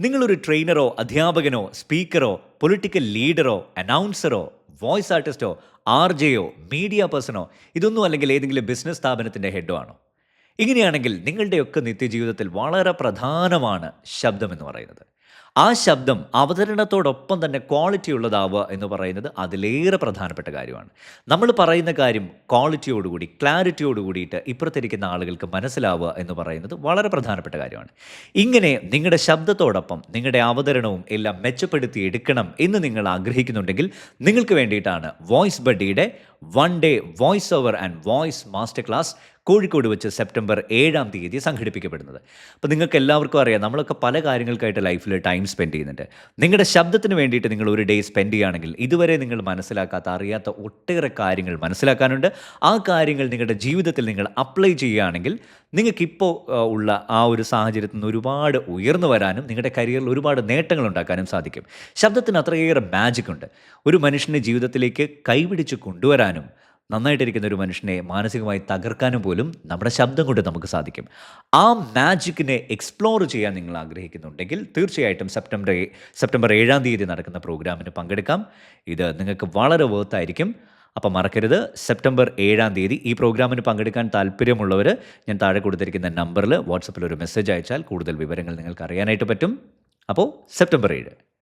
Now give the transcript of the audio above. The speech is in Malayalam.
നിങ്ങളൊരു ട്രെയിനറോ അധ്യാപകനോ സ്പീക്കറോ പൊളിറ്റിക്കൽ ലീഡറോ അനൗൺസറോ വോയിസ് ആർട്ടിസ്റ്റോ ആർ ജെയോ മീഡിയ പേഴ്സണോ ഇതൊന്നും അല്ലെങ്കിൽ ഏതെങ്കിലും ബിസിനസ് സ്ഥാപനത്തിന്റെ ഹെഡോ ആണോ? ഇങ്ങനെയാണെങ്കിൽ നിങ്ങളുടെയൊക്കെ നിത്യജീവിതത്തിൽ വളരെ പ്രധാനമാണ് ശബ്ദം എന്ന് പറയുന്നത്. ആ ശബ്ദം അവതരണത്തോടൊപ്പം തന്നെ ക്വാളിറ്റി ഉള്ളതാവുക എന്ന് പറയുന്നത് അതിലേറെ പ്രധാനപ്പെട്ട കാര്യമാണ്. നമ്മൾ പറയുന്ന കാര്യം ക്വാളിറ്റിയോടുകൂടി ക്ലാരിറ്റിയോട് കൂടിയിട്ട് ഇപ്പുറത്തിരിക്കുന്ന ആളുകൾക്ക് മനസ്സിലാവുക എന്ന് പറയുന്നത് വളരെ പ്രധാനപ്പെട്ട കാര്യമാണ്. ഇങ്ങനെ നിങ്ങളുടെ ശബ്ദത്തോടൊപ്പം നിങ്ങളുടെ അവതരണവും എല്ലാം മെച്ചപ്പെടുത്തി എടുക്കണം എന്ന് നിങ്ങൾ ആഗ്രഹിക്കുന്നുണ്ടെങ്കിൽ നിങ്ങൾക്ക് വേണ്ടിയിട്ടാണ് voice ബഡിയുടെ one day voice over and voice master class Kozhikode വെച്ച് സെപ്റ്റംബർ ഏഴാം തീയതി സംഘടിപ്പിക്കപ്പെടുന്നത്. അപ്പോൾ നിങ്ങൾക്ക് എല്ലാവർക്കും അറിയാം നമ്മളൊക്കെ പല കാര്യങ്ങൾക്കായിട്ട് ലൈഫിൽ ടൈം സ്പെൻഡ് ചെയ്യുന്നുണ്ട്. നിങ്ങളുടെ ശബ്ദത്തിന് വേണ്ടിയിട്ട് നിങ്ങൾ ഒരു ഡേ സ്പെൻഡ് ചെയ്യുകയാണെങ്കിൽ ഇതുവരെ നിങ്ങൾ മനസ്സിലാക്കാത്ത അറിയാത്ത ഒട്ടേറെ കാര്യങ്ങൾ മനസ്സിലാക്കാനുണ്ട്. ആ കാര്യങ്ങൾ നിങ്ങളുടെ ജീവിതത്തിൽ നിങ്ങൾ അപ്ലൈ ചെയ്യുകയാണെങ്കിൽ നിങ്ങൾക്കിപ്പോൾ ഉള്ള ആ ഒരു സാഹചര്യത്തിൽ നിന്ന് ഒരുപാട് ഉയർന്നു വരാനും നിങ്ങളുടെ കരിയറിൽ ഒരുപാട് നേട്ടങ്ങൾ ഉണ്ടാക്കാനും സാധിക്കും. ശബ്ദത്തിന് അത്രയേറെ മാജിക് ഉണ്ട്. ഒരു മനുഷ്യന്റെ ജീവിതത്തിലേക്ക് കൈപിടിച്ച് കൊണ്ടുവരാനും നന്നായിട്ടിരിക്കുന്ന ഒരു മനുഷ്യനെ മാനസികമായി തകർക്കാനും പോലും നമ്മുടെ ശബ്ദം കൊണ്ട് നമുക്ക് സാധിക്കും. ആ മാജിക്കിനെ എക്സ്പ്ലോർ ചെയ്യാൻ നിങ്ങൾ ആഗ്രഹിക്കുന്നുണ്ടെങ്കിൽ തീർച്ചയായിട്ടും സെപ്റ്റംബർ സെപ്റ്റംബർ ഏഴാം തീയതി നടക്കുന്ന പ്രോഗ്രാമിന് പങ്കെടുക്കാം. ഇത് നിങ്ങൾക്ക് വളരെ വേർത്തായിരിക്കും അപ്പം മറക്കരുത്. സെപ്റ്റംബർ ഏഴാം തീയതി ഈ പ്രോഗ്രാമിന് പങ്കെടുക്കാൻ താല്പര്യമുള്ളവർ ഞാൻ താഴെ കൊടുത്തിരിക്കുന്ന നമ്പറിൽ വാട്സപ്പിൽ ഒരു മെസ്സേജ് അയച്ചാൽ കൂടുതൽ വിവരങ്ങൾ നിങ്ങൾക്ക് അറിയാനായിട്ട് പറ്റും. അപ്പോൾ സെപ്റ്റംബർ ഏഴ്.